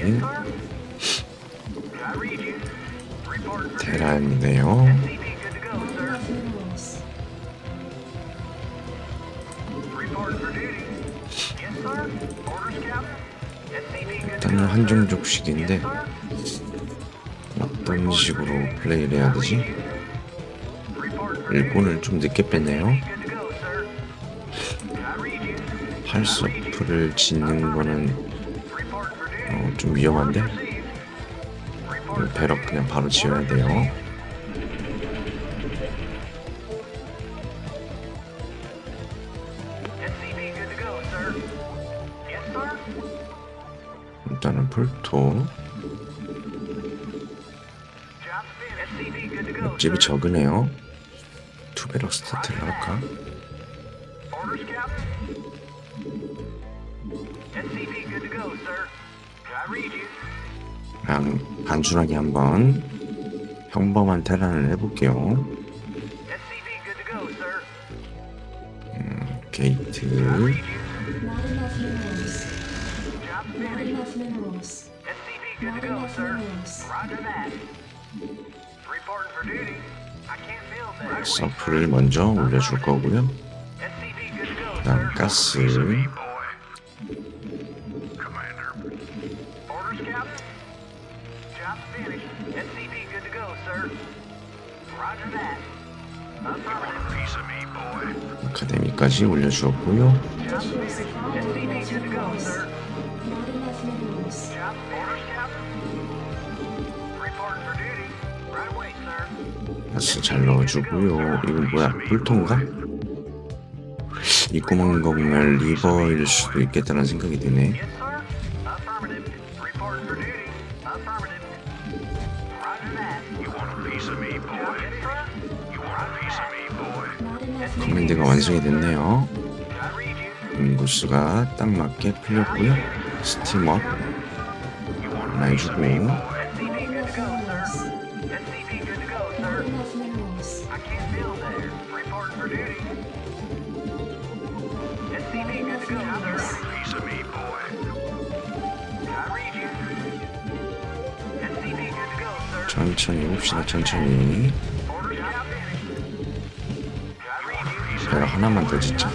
음. 테란이네요. 일단은 한종족식인데 어떤 식으로 플레이를 해야 되지? 일본을 좀 늦게 뺐네요. 팔서프를 짓는 거는 어, 좀 위험한데 배럭 그냥 바로 지어야 돼요. 일단은 풀토 옆집이 적으네요. 투배럭 스타트를 할까? 그냥 단순하게 한번 평범한 테란을 해볼게요. 게이트 enough minerals. 서프를 먼저 올려줄 거고요. 그다음 가스 아카데미까지 올려주었고요. 가스 잘 넣어주고요. 이건 뭐야? 불통가? 이 구멍 거면 리버일 수도 있겠다는 생각이 드네. 커맨드가 완성이 됐네요. 인구수가 딱 맞게 풀렸고요. 스팀업 하나 해주고. 천천히 해봅시다. 천천히. 하나만 더 짓자.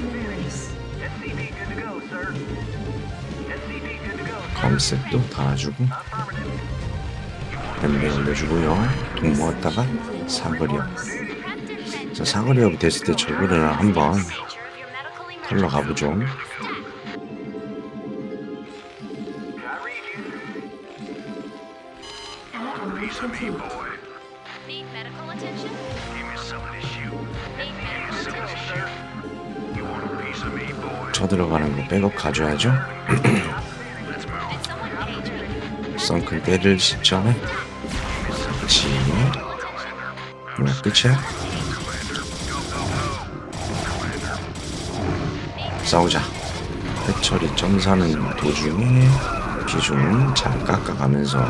검색도 달아주고 뱀배 올려주고요. 돈 모았다가 사거리업. 자 사거리업 됐을 때 저거를 한번 털러 가보죠. Need medical attention? Need medical attention? 쳐 들어가는 거 백업 가져야죠. Did someone page me? 썬큰 때릴 시점에 그렇지. 뭐야 끝이야? 싸우자. 해철이 점사는 도중에 비중을 잘 깎아가면서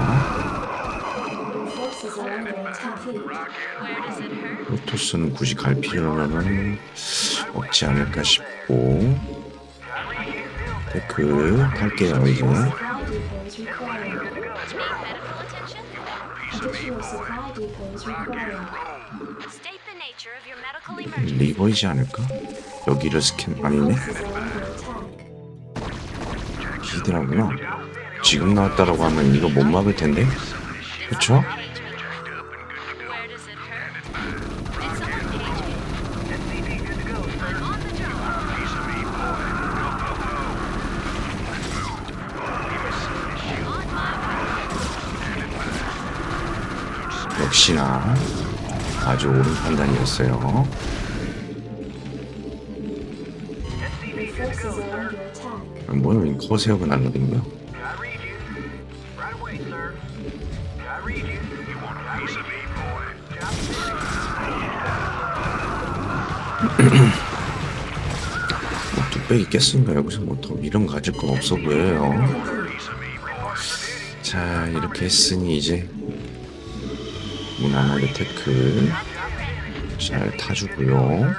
프로토스는 굳이 갈 필요는 없지 않을까 싶고 your medical emergency. 리버이지 않을까? 여기를 스캔 아니네. 히드라구나 지금 나왔다라고 하면 이거 못 막을 텐데 그쵸? 역시나 아주 옳은 판단이었어요. 뭐야 이 커세어가 날라든 거 뭐 뚝배기 깼으니까 여기서 뭐 더 미련 가질 건 없어 보여요. 자 이렇게 했으니 이제 무난하게 태클 잘 타주고요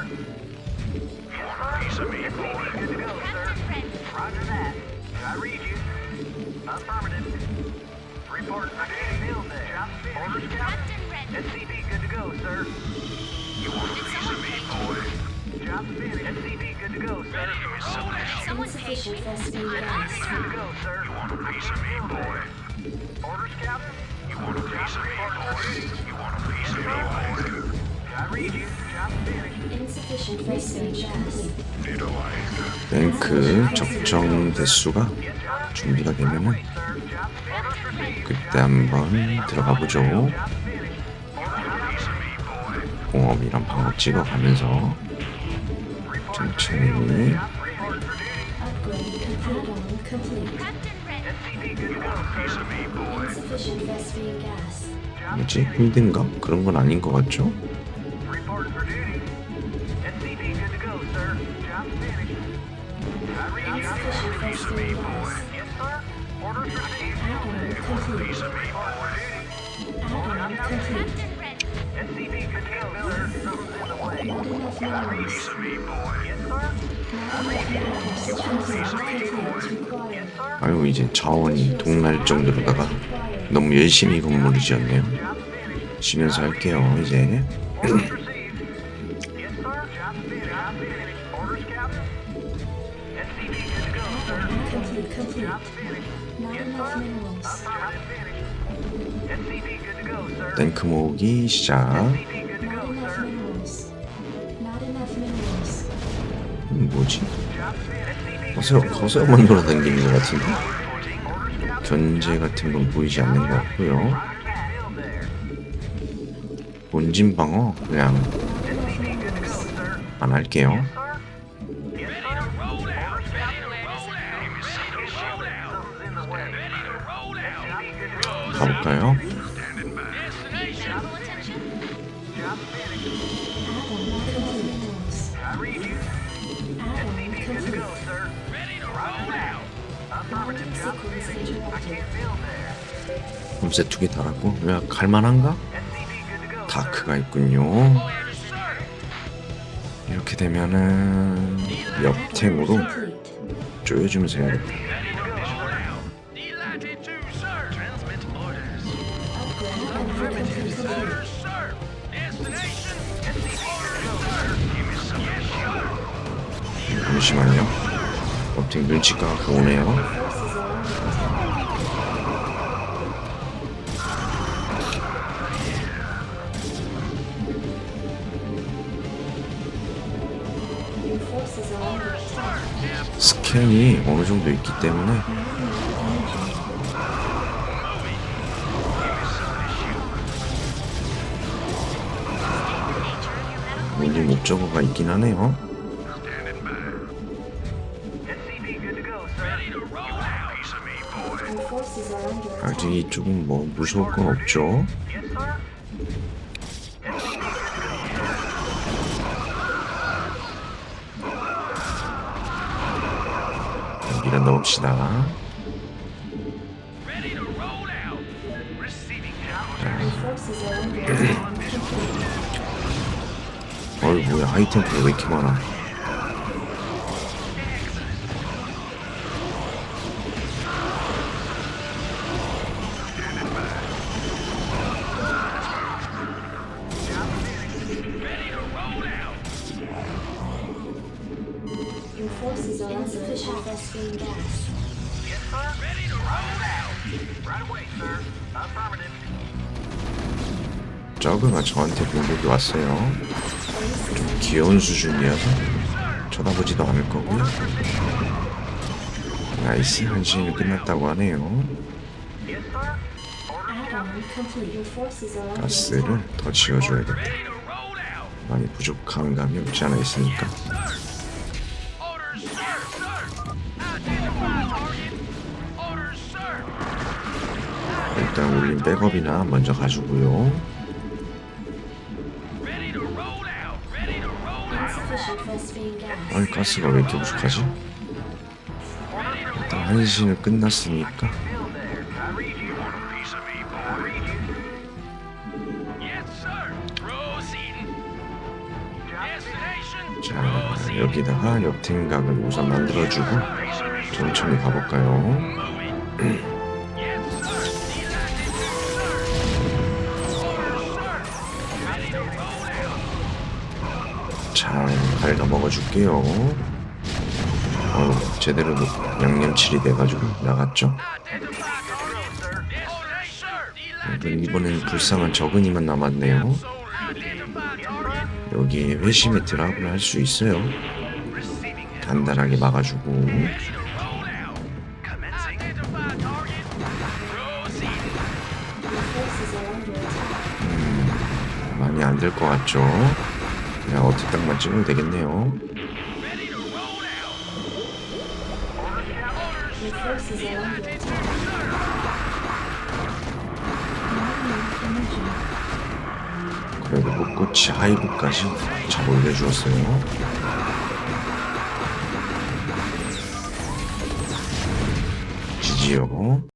job. go, sir. You want a piece of me, boy? Orders, Captain. You want a piece of me, boy? You want a piece of me, boy? I read you. Job finished. Insufficient Vespine gas. 탱크 적정 대수가 준비가 되면은. 그때 한번 들어가 보죠. 공업이랑 방어 찍어가면서 천천히 뭐지 힘든가 그런 건 아닌 것 같죠? Sir. 아유 이제 자원이 동날 정도로다가 너무 열심히 건물을 지었네요. 쉬면서 할게요 이제. Yes. Job finished. Job 뭐지? Job finished. SCV 거세 거세어만 돌아다니는 것 같은데. 견제 같은 건 보이지 않는 것 같고요. 본진 방어 그냥. 안 할게요. 가볼까요? 홈셋 두개 달았고 왜 갈만한가? 다크가 있군요. 이렇게 되면은 옆탱으로. 조여주면서 해야겠다. 잠시만요. 옆탱 눈치가 오네요. 스캔이 어느 정도 있기 때문에 우리 목적어가 있긴 하네요. 아직 이쪽은 뭐 무서울 건 없죠. 여기다 넣읍시다. 어이 뭐야 하이템플 왜 이렇게 많아? Forces are insufficient Vespine gas. Yes, sir. Ready to roll out. Right away, sir. Affirmative. 저그가 저한테 공격이 왔어요. 좀 귀여운 수준이어서 쳐다보지도 않을 거고요. 나이스 한시이 끝났다고 하네요. 가스를. 더 지어줘야겠다. 많이 부족한 감이 없지 않아 있으니까. 일단 올린 백업이나 먼저 가지고요. 아니 가스가 왜 이렇게 부족하지? 일단 한시는 끝났으니까. 자 여기다가 역탱각을 우선 만들어주고 천천히 가볼까요? 잘 갉아 먹어줄게요. 어, 제대로 양념칠이 돼가지고 나갔죠. 이번엔 불쌍한 적은이만 남았네요. 여기에 회심의 드랍을 할 수 있어요. 단단하게 막아주고 attack. 많이 안 될 것 같죠? 그냥 어택당만 찍으면 되겠네요. 그래도 꿋꿋이 하이브까지 잘 올려주었어요. 지지요.